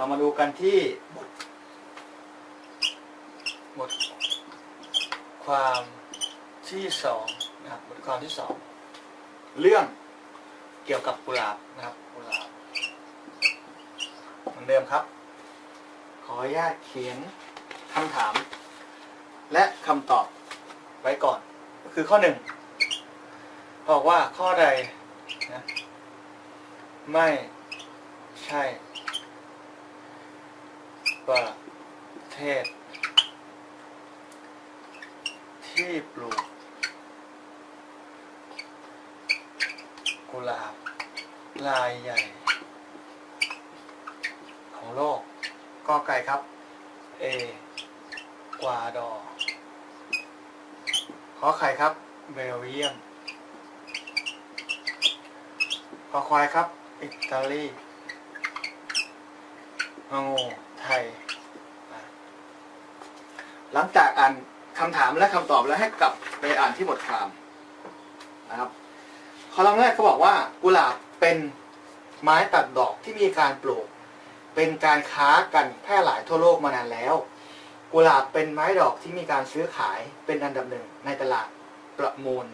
เรามาดูกันที่บทบทความที่สองนะครับบทความที่สองเรื่องเกี่ยวกับกุหลาบนะครับกุหลาบเหมือนเดิมครับ ขออนุญาตเขียนคำถาม และคำตอบไว้ก่อนก็คือข้อหนึ่งบอกว่าข้อใดนะไม่ใช่ ประเทศ ที่ปลูก กุหลาบ ลายใหญ่ ของโลก ก็ไก่ครับ เอกวาดอ ขอไข่ครับเบลเยียม ขอควายครับ อิตาลีงงู ไทย หลังจากอ่านคำถามและคำตอบแล้วให้กลับไปอ่านที่บทความนะครับคอลัมน์แรกเขาบอกว่ากุหลาบเป็นไม้ตัดดอกที่มีการปลูก เป็นการค้ากันแพร่หลายทั่วโลกมานานแล้ว กุหลาบเป็นไม้ดอกที่มีการซื้อขายเป็นอันดับหนึ่งในตลาดประมูล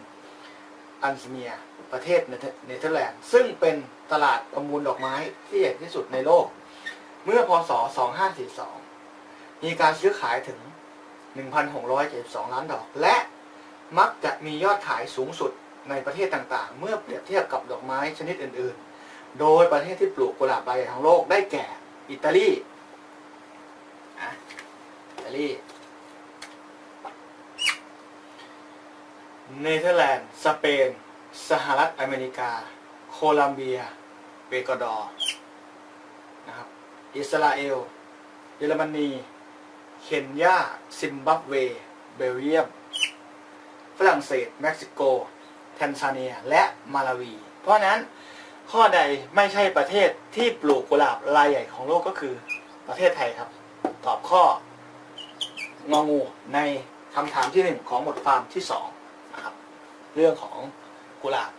อันสเมียประเทศเนเธอร์แลนด์ซึ่งเป็นตลาดประมูลดอกไม้ที่ใหญ่ที่สุดในโลก เมื่อพศ 2542 มีการซื้อขายถึง 1,672 ล้านดอก และมักจะมียอดขายสูงสุดในประเทศต่างๆ เมื่อเปรียบเทียบกับดอกไม้ชนิดอื่นๆ โดยประเทศที่ปลูกกุหลาบใบใหญ่ของโลกได้แก่ อิตาลีอิตาลีเนเธอร์แลนด์ สเปน สหรัฐอเมริกา โคลัมเบียเอกวาดอร์ อิสราเอล เยอรมนี เคนยา ซิมบับเว เบลเยียม ฝรั่งเศส เม็กซิโก แทนซาเนีย และมาลาวี เพราะนั้นข้อใดไม่ใช่ประเทศที่ปลูกกุหลาบรายใหญ่ของโลกก็คือประเทศไทยครับ ตอบข้ององูในคำถามที่หนึ่งของบทความที่สองนะครับ เรื่องของกุหลาบ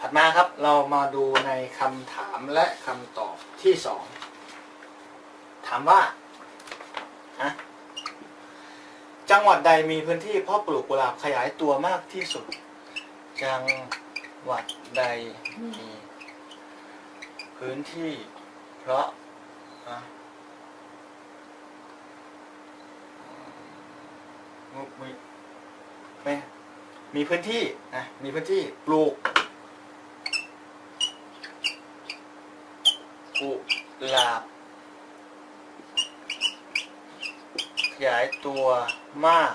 ถัดมาครับเรามาดูในคำถามและคำตอบที่สองถามว่าฮะจังหวัดใดมีพื้นที่เพาะปลูกกุหลาบขยายตัวมากที่สุด จังหวัดใดมีพื้นที่เพราะมีมีพื้นที่นะมีพื้นที่ปลูก กุหลาบ ขยายตัวมาก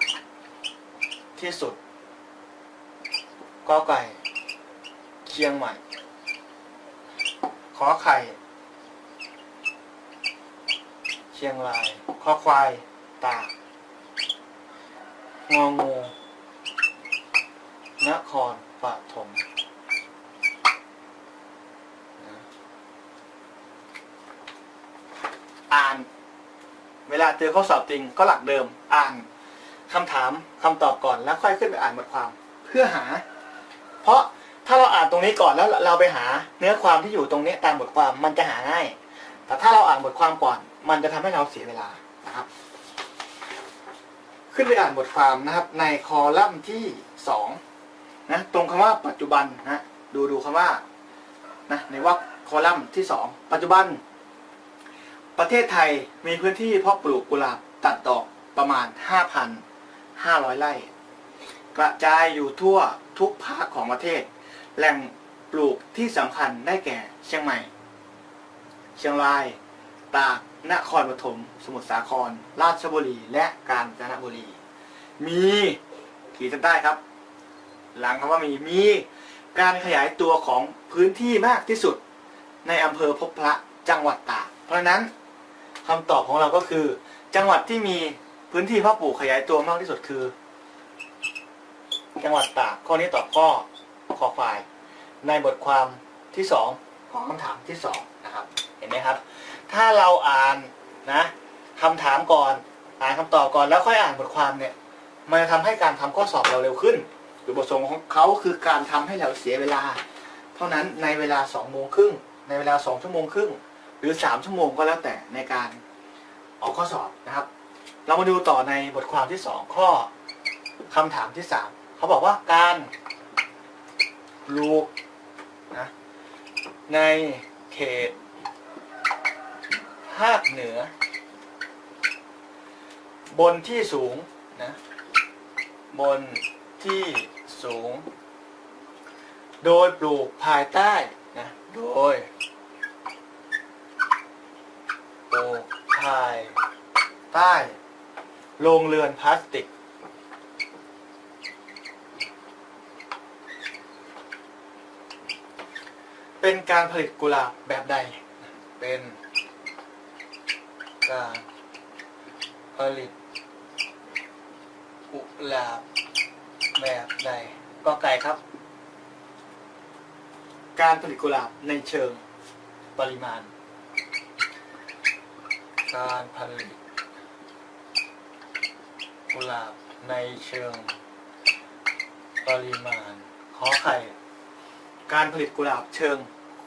ที่สุดก็ไก่ เชียงใหม่ ขอไข่ เชียงรายขอควาย ตาก งองูนครปฐมนะอ่าน เว ลาเจอข้อสอบจริงก็หลักเดิมอ่านคำถามคำตอบก่อนแล้วค่อยขึ้นไปอ่านบทความเพื่อหา เพราะถ้าเราอ่านตรงนี้ก่อนแล้วเราไปหาเนื้อความที่อยู่ตรงนี้ตามบทความมันจะหาง่าย แต่ถ้าเราอ่านบทความก่อน มันจะทำให้เราเสียเวลานะครับ ขึ้นไปอ่านบทความนะครับ ในคอลัมน์ที่สองนะตรงคำว่าปัจจุบันนะดูดูคำว่านะในวรรคคอลัมน์ที่สองปัจจุบัน ประเทศไทยมีพื้นที่เพาะปลูกกุหลาบตัดดอกประมาณ 5,500 ไร่ กระจายอยู่ทั่วทุกภาคของประเทศ แหล่งปลูกที่สำคัญได้แก่เชียงใหม่ เชียงราย ตาก นครปฐม สมุทรสาคร ราชบุรี และกาญจนบุรี มีขีดเส้นใต้ครับ หลังคำว่ามี มีการขยายตัวของพื้นที่มากที่สุด ในอำเภอพบพระจังหวัดตาก เพราะฉะนั้น คำตอบของเราก็คือ จังหวัดที่มีพื้นที่เพาะปลูกขยายตัวมากที่สุดคือ จังหวัดตากข้อนี้ตอบข้อคอควาย ในบทความที่สองของคำถามที่สองนะครับ เห็นไหมครับ ถ้าเราอ่านนะคำถามก่อนอ่านคำตอบก่อนแล้วค่อยอ่านบทความเนี่ย มันจะทำให้การทำข้อสอบเราเร็วขึ้นจุดประสงค์ของเขาคือการทำให้เราเสียเวลา เท่านั้นในเวลาสองโมงครึ่งในเวลาสองชั่วโมงครึ่ง รือ 3 ชั่วโมงก็แล้วแต่ในการออกข้อสอบนะครับ เรามาดูต่อในบทความที่ 2 ข้อคำถามที่ 3 เขาบอกว่าการปลูกนะในเขตภาคเหนือ บนที่สูงนะบนที่สูง โดยปลูกภายใต้นะโดย ปลูกภายใต้โรงเรือนพลาสติก เป็นการผลิตกุหลาบแบบใด เป็นการผลิตกุหลาบแบบใดก็ไก่ครับ การผลิตกุหลาบในเชิงปริมาณ การผลิต กุหลาบในเชิงปริมาณ ขอไข่ การผลิตกุหลาบเชิง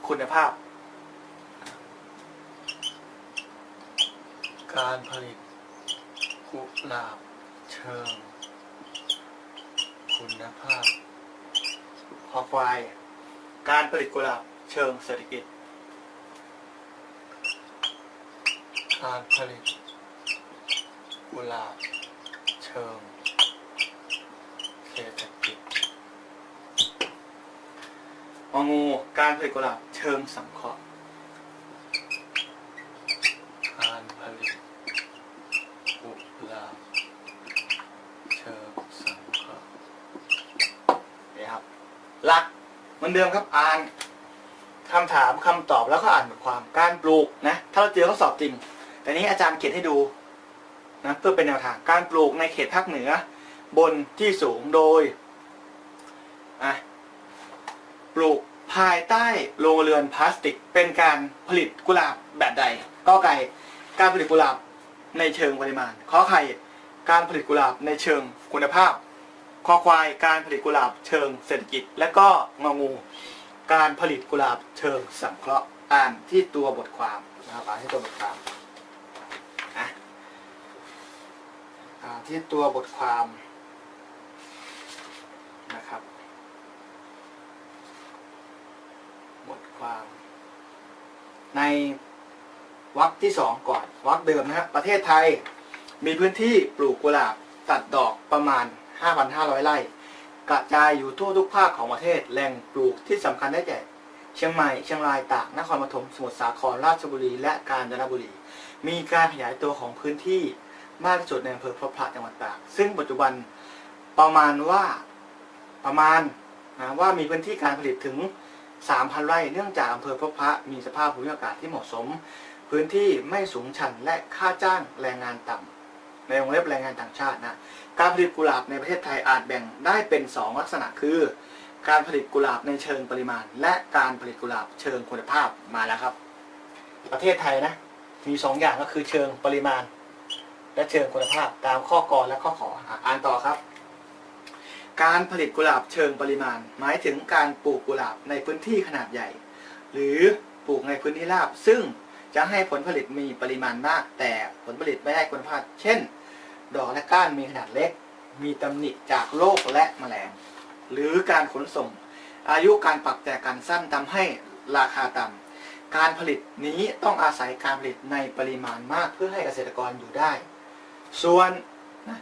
คุณภาพ การผลิตกุหลาบเชิง คุณภาพ ขอควาย การผลิตกุหลาบเชิงเศรษฐกิจ การผลิตกุหลาบเชิงเศรษฐกิจองูการผลิตกุหลาบเชิงสังเคราะห์ การผลิตกุหลาบเชิงสังเคราะห์นี่ครับ หลักเหมือนเดิมครับอ่านคำถามคำตอบแล้วก็อ่านบทความการปลูกนะ ถ้าเราเจอข้อสอบจริง แต่นี้อาจารย์เขียนให้ดูนะเพื่อเป็นแนวทางการปลูกในเขตภาคเหนือ บนที่สูงโดยปลูกภายใต้โรงเรือนพลาสติก เป็นการผลิตกุหลาบแบบใดก็ไก่การผลิตกุหลาบในเชิงปริมาณข้อไข่การผลิตกุหลาบในเชิงคุณภาพคอควายการผลิตกุหลาบเชิงเศรษฐกิจ และก็งองู การผลิตกุหลาบเชิงสังเคราะห์อ่านที่ตัวบทความนะครับอ่านที่ตัวบทความอะอ่าน ที่ตัวบทความนะครับ บทความ ในวรรคที่สองก่อนวรรคเดิมนะครับประเทศไทยมีพื้นที่ปลูกกุหลาบตัดดอกประมาณ 5,500 ไร่ กระจายอยู่ทั่วทุกภาคของประเทศแหล่งปลูกที่สำคัญได้แก่เชียงใหม่เชียงรายตากนครปฐมสมุทรสาครราชบุรี และกาญจนบุรี มีการขยายตัวของพื้นที่ มากที่สุดในอำเภอพบพระจังหวัดตากซึ่งปัจจุบันประมาณว่าประมาณนะว่ามีพื้นที่การผลิตถึง 3,000 ไร่เนื่องจากอำเภอพบพระมีสภาพภูมิอากาศที่เหมาะสม พื้นที่ไม่สูงชันและค่าจ้างแรงงานต่ำในวงเล็บแรงงานต่างชาตินะการผลิตกุหลาบในประเทศไทยอาจแบ่งได้เป็น 2 ลักษณะคือ การผลิตกุหลาบในเชิงปริมาณ และการผลิตกุหลาบเชิงคุณภาพมาแล้วครับ ประเทศไทยนะมี2อย่างก็คือเชิงปริมาณ และเชิงคุณภาพตามข้อกรและข้อขออ่านต่อครับ การผลิตกุหลาบเชิงปริมาณ หมายถึงการปลูกกุหลาบในพื้นที่ขนาดใหญ่ หรือปลูกในพื้นที่ราบ ซึ่งจะให้ผลผลิตมีปริมาณมาก แต่ผลผลิตไม่ได้คุณภาพ เช่น ดอกและก้านมีขนาดเล็ก มีตำหนิจากโรคและแมลง หรือการขนส่ง อายุการปักแต่กันสั้นทำให้ราคาต่ำการผลิตนี้ต้องอาศัยการผลิตในปริมาณมากเพื่อให้เกษตรกรอยู่ได้ ส่วนนะ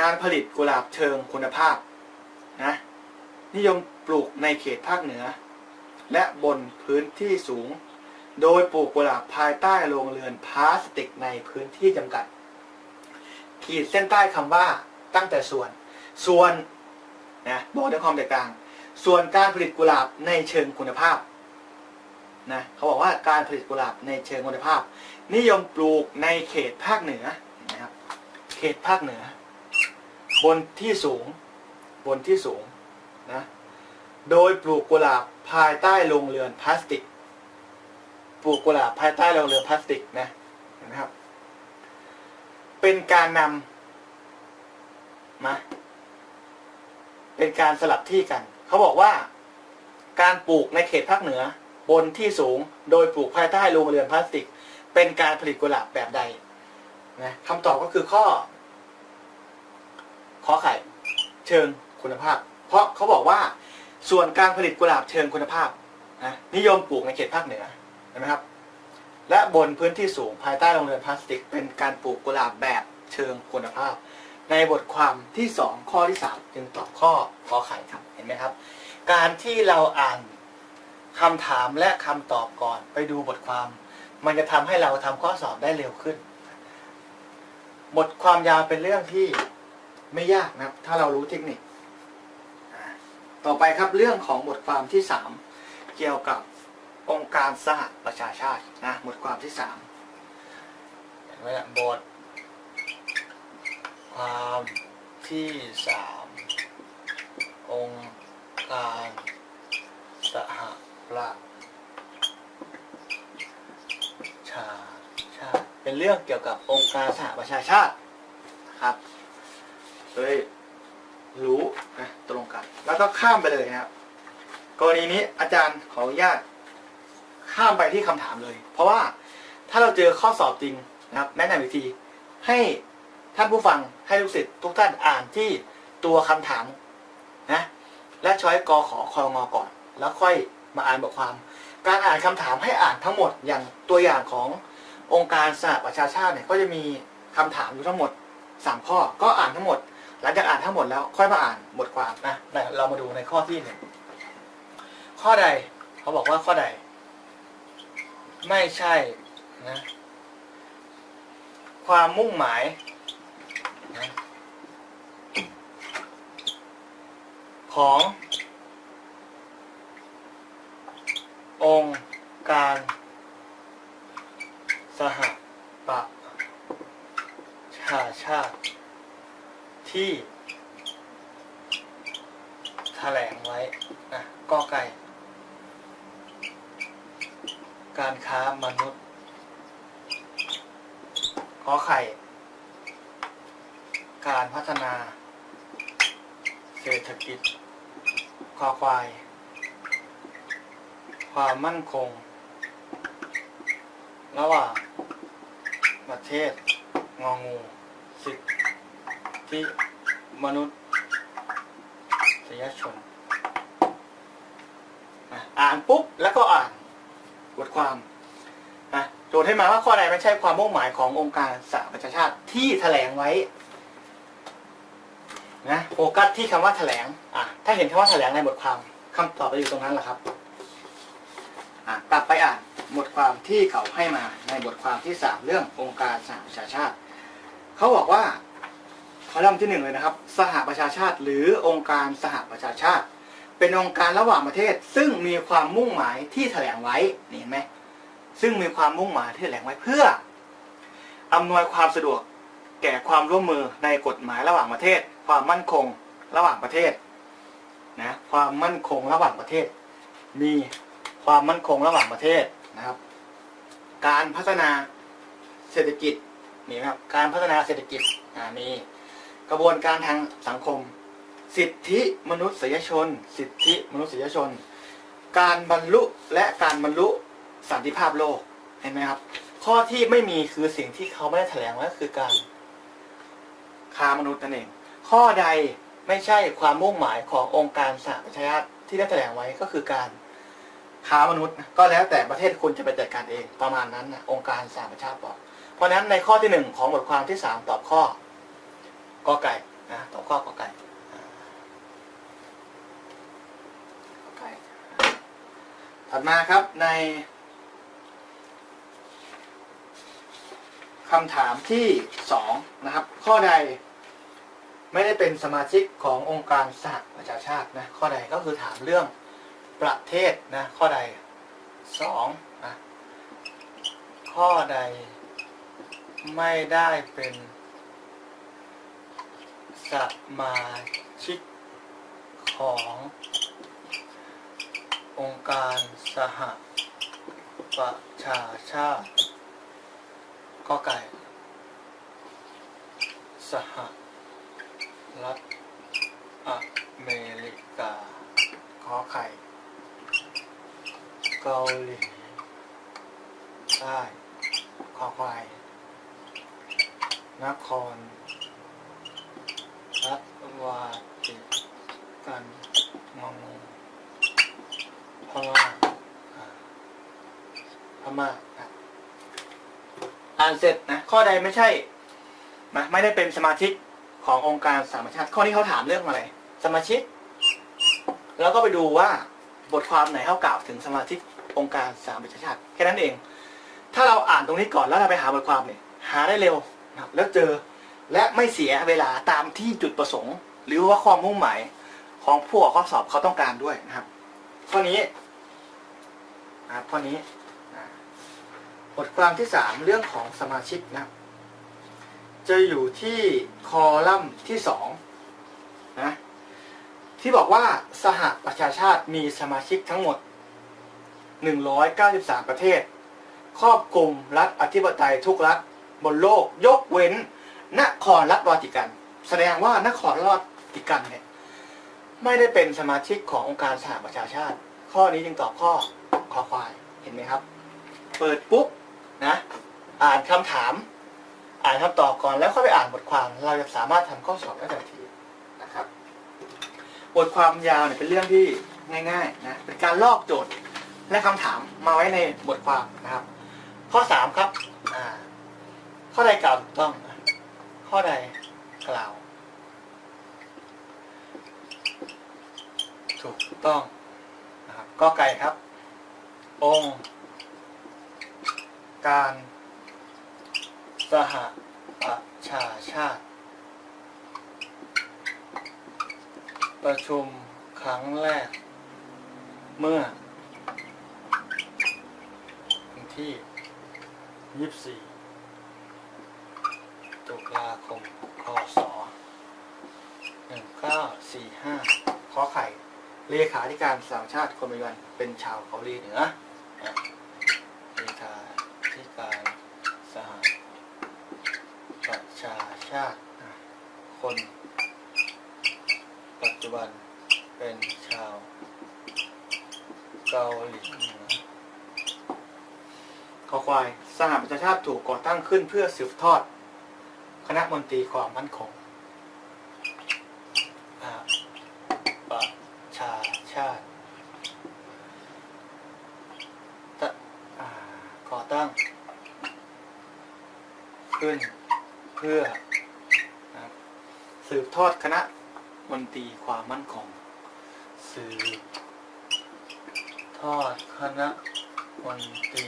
การผลิตกุหลาบเชิงคุณภาพนะนิยมปลูกในเขตภาคเหนือ และบนพื้นที่สูง โดยปลูกกุหลาบภายใต้โรงเรือนพลาสติกในพื้นที่จำกัด ขีดเส้นใต้คำว่าตั้งแต่ส่วน ส่วนนะบอกถึงความแตกต่าง ส่วนการผลิตกุหลาบในเชิงคุณภาพนะเขาบอกว่าการผลิตกุหลาบในเชิงคุณภาพ นิยมปลูกในเขตภาคเหนือ เขตภาคเหนือ บนที่สูงบนที่สูงนะโดยปลูกกุหลาบภายใต้โรงเรือนพลาสติก ปลูกกุหลาบภายใต้โรงเรือนพลาสติกนะเห็นไหมครับ เป็นการนำมาเป็นการสลับที่กัน เขาบอกว่า การปลูกในเขตภาคเหนือ บนที่สูง โดยปลูกภายใต้โรงเรือนพลาสติก เป็นการผลิตกุหลาบแบบใด นะคำตอบก็คือข้อขอไข่ เชิงคุณภาพ เพราะเขาบอกว่าส่วนการผลิตกุหลาบเชิงคุณภาพนะนิยมปลูกในเขตภาคเหนือเห็นไหมครับ และบนพื้นที่สูงภายใต้โรงเรือนพลาสติก เป็นการปลูกกุหลาบแบบเชิงคุณภาพ ในบทความที่สองข้อที่สามจึงตอบข้อขอไข่ครับเห็นไหมครับ การที่เราอ่านคำถามและคำตอบก่อนไปดูบทความ มันจะทำให้เราทำข้อสอบได้เร็วขึ้น บทความยาวเป็นเรื่องที่ไม่ยากนะครับ ถ้าเรารู้เทคนิค ต่อไปครับเรื่องของบทความที่สามเกี่ยวกับองค์การสหประชาชาตินะบทความที่สามเห็นไหมล่ะบทความที่สามองค์การสหประชาชาติ เป็นเรื่องเกี่ยวกับองค์การสหประชาชาตินะครับเลยรู้นะตรงกัน แล้วก็ข้ามไปเลยนะครับ กรณีนี้อาจารย์ขออนุญาตข้ามไปที่คำถามเลย เพราะว่าถ้าเราเจอข้อสอบจริงนะครับ แนะนำอีกทีให้ท่านผู้ฟังให้ลูกศิษย์ทุกท่านอ่านที่ตัวคำถามนะและช้อยกอขอคองอก่อน แล้วค่อยมาอ่านบทความ การอ่านคำถามให้อ่านทั้งหมดอย่างตัวอย่างของ องค์การสหประชาชาติเนี่ยก็จะมีคำถามอยู่ทั้งหมดสามข้อก็อ่านทั้งหมด หลังจากอ่านทั้งหมดแล้วค่อยมาอ่านบทความนะเรามาดูในข้อที่หนึ่งข้อใดเขาบอกว่าข้อใด ไม่ใช่นะความมุ่งหมายของ องค์การ สหประชาชาติ ที่แถลงไว้นะก็ไก่ การค้ามนุษย์ขอไข่ การพัฒนา เศรษฐกิจคอควาย ความมั่นคง ระหว่างประเทศ ง องูสิทธิมนุษยชนอะอ่านปุ๊บ แล้วก็อ่านบทความนะโจทย์ให้มาว่าข้อใดไม่ใช่ความมุ่งหมายขององค์การสหประชาชาติที่แถลงไว้นะโฟกัสที่คำว่าแถลงอะถ้าเห็นคำว่าแถลงในบทความคำตอบจะอยู่ตรงนั้นแหละครับอะกลับไปอ่านบทความที่เขาให้มาในบทความที่สามเรื่ององค์การสหประชาชาติ เขาบอกว่าคอลัมน์ที่หนึ่งเลยนะครับ สหประชาชาติ หรือองค์การสหประชาชาติ เป็นองค์การระหว่างประเทศ ซึ่งมีความมุ่งหมายที่แถลงไว้นี่เห็นไหมซึ่งมีความมุ่งหมายที่แถลงไว้เพื่ออำนวยความสะดวกแก่ความร่วมมือในกฎหมายระหว่างประเทศ ความมั่นคงระหว่างประเทศนะความมั่นคงระหว่างประเทศ มีความมั่นคงระหว่างประเทศนะครับ การพัฒนาเศรษฐกิจ นี่นะครับการพัฒนาเศรษฐกิจอ่ามีกระบวนการทางสังคม สิทธิมนุษยชน สิทธิมนุษยชน การบรรลุและการบรรลุสันติภาพโลกเห็นไหมครับ ข้อที่ไม่มีคือสิ่งที่เขาไม่ได้แถลงไว้ก็คือการค้ามนุษย์นั่นเอง ข้อใดไม่ใช่ความมุ่งหมายขององค์การสหประชาชาติที่ได้แถลงไว้ก็คือการค้ามนุษย์ ก็แล้วแต่ประเทศคุณจะไปจัดการเองประมาณนั้นนะองค์การสหประชาชาติบอก เพราะฉะนั้นในข้อที่หนึ่งของบทความที่สามตอบข้อกอไก่นะตอบข้อกอไก่อ่ากอไก่ถัดมาครับในคำถามที่สองนะครับ ข้อใดไม่ได้เป็นสมาชิกขององค์การสหประชาชาตินะข้อใดก็คือถามเรื่องประเทศนะข้อใดสองนะข้อใด ไม่ได้เป็น สมาชิกของ องค์การสหประชาชาติก็ไก่ สหรัฐอเมริกาขอไข่ เกาหลีใต้ขอควาย นครรัฐวาติกันงงพม่าอ่าพม่าอ่านเสร็จนะข้อใดไม่ใช่นะไม่ได้เป็นสมาชิกขององค์การสหประชาติข้อนี้เขาถามเรื่องอะไร สมาชิก แล้วก็ไปดูว่าบทความไหนเขากล่าวถึงสมาชิกองค์การสหประชาชาติแค่นั้นเอง ถ้าเราอ่านตรงนี้ก่อนแล้วเราไปหาบทความเนี่ยหาได้เร็ว นะครับแล้วเจอและไม่เสียเวลาตามที่จุดประสงค์ หรือว่าความมุ่งหมายของผู้ออกข้อสอบเขาต้องการด้วยนะครับข้อนี้นะครับข้อนี้บทความที่สามเรื่องของสมาชิกนะครับจะอยู่ที่คอลัมน์ที่สองนะที่บอกว่าสหประชาชาติมีสมาชิกทั้งหมด 193 ประเทศ ครอบคลุมรัฐอธิปไตยทุกรัฐ บนโลกยกเว้น นครรัฐวาติกัน แสดงว่านครรัฐวาติกันเนี่ยไม่ได้เป็นสมาชิกขององค์การสหประชาชาติ ข้อนี้จึงตอบข้อคอควายเห็นไหมครับ เปิดปุ๊บนะ อ่านคำถาม อ่านคำตอบก่อนแล้วค่อยไปอ่านบทความ เราจะสามารถทำข้อสอบได้ทันทีนะครับ บทความยาวเนี่ยเป็นเรื่องที่ง่ายๆนะเป็นการลอกโจทย์และคำถามมาไว้ในบทความนะครับ ข้อสามครับอ่า ข้อใดกล่าวถูกต้อง ข้อใดกล่าว ถูกต้องนะครับก็ไก่ครับ องค์ การสหประชาชาติ ประชุมครั้งแรก เมื่อวันที่ 24 ตุลาคมคศ1945ขอไข่ เลขาธิการสหประชาติคนปัจจุบันเป็นชาวเกาหลีเหนือเลขาธิการสหประชาชาติคน ปัจจุบันเป็นชาวเกาหลีเหนือขอควาย สหประชาชาติถูกก่อตั้งขึ้นเพื่อสืบทอด ณะมนตรีความมั่นคงประชาชาติตะอ่าก่อตั้ง ขึ้นเพื่อสืบทอดคณะมนตรีความมั่นคง สืบทอดคณะมนตรี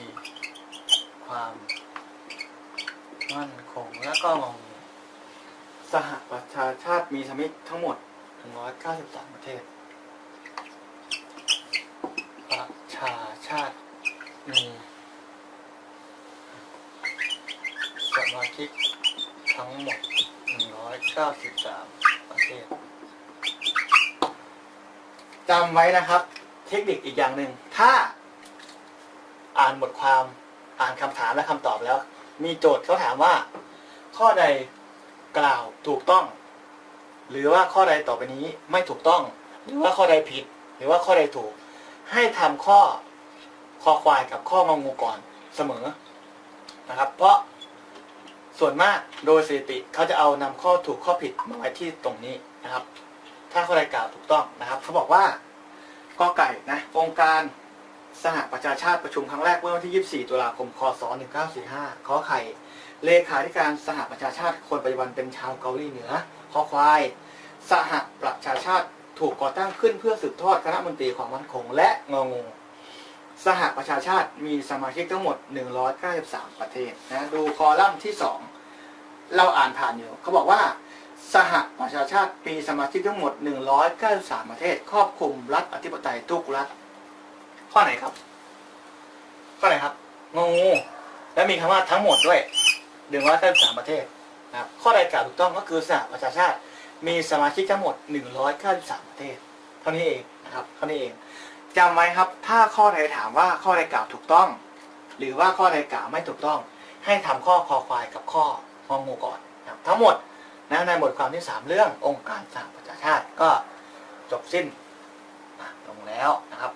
ความมั่นคงและก็งง สหประชาชาติมีสมิตทั้งหมด 193 ประเทศ ประชาชาติมีสมาชิกทั้งหมด 193 ประเทศจำไว้นะครับ เทคนิคอีกอย่างหนึ่ง ถ้าอ่านบทความอ่านคำถามและคำตอบแล้ว มีโจทย์เขาถามว่า ข้อใด กล่าวถูกต้อง หรือว่าข้อใดต่อไปนี้ไม่ถูกต้อง หรือว่าข้อใดผิด หรือว่าข้อใดถูก ให้ทำข้อคอควายกับข้ององูก่อนเสมอนะครับ เพราะส่วนมากโดยสถิติเขาจะเอานำข้อถูกข้อผิดมาไว้ที่ตรงนี้นะครับ ถ้าข้อใดกล่าวถูกต้องนะครับเขาบอกว่ากอไก่นะองค์การสหประชาชาติประชุมครั้งแรกเมื่อวันที่ 24 ตุลาคม คศ 1945 ขอไข่ เลขาธิการสหประชาชาติคนปัจจุบันเป็นชาวเกาหลีเหนือคอควาย สหประชาชาติถูกก่อตั้งขึ้นเพื่อสืบทอดคณะมนตรีความมั่นคงและงองูสหประชาชาติมีสมาชิกทั้งหมด 193 ประเทศนะดูคอลัมน์ที่ 2 เราอ่านผ่านอยู่ เขาบอกว่า สหประชาชาติมีสมาชิกทั้งหมด 193 ประเทศ ครอบคลุมรัฐอธิปไตยทุกรัฐ ข้อไหนครับ ข้อไหนครับงองูและมีคำว่าทั้งหมดด้วย 193ประเทศนะครับข้อใดกล่าวถูกต้องก็คือสหประชาชาติ มีสมาชิกทั้งหมด193ประเทศ เท่านี้เองนะครับเท่านี้เองจำไว้ครับถ้าข้อใดถามว่าข้อใดกล่าวถูกต้อง หรือว่าข้อใดกล่าวไม่ถูกต้อง ให้ทำข้อคอควายกับข้ององูก่อนนะครับทั้งหมดนะในบทความที่ 3 เรื่ององค์การสหประชาชาติก็จบสิ้นลงแล้วนะครับ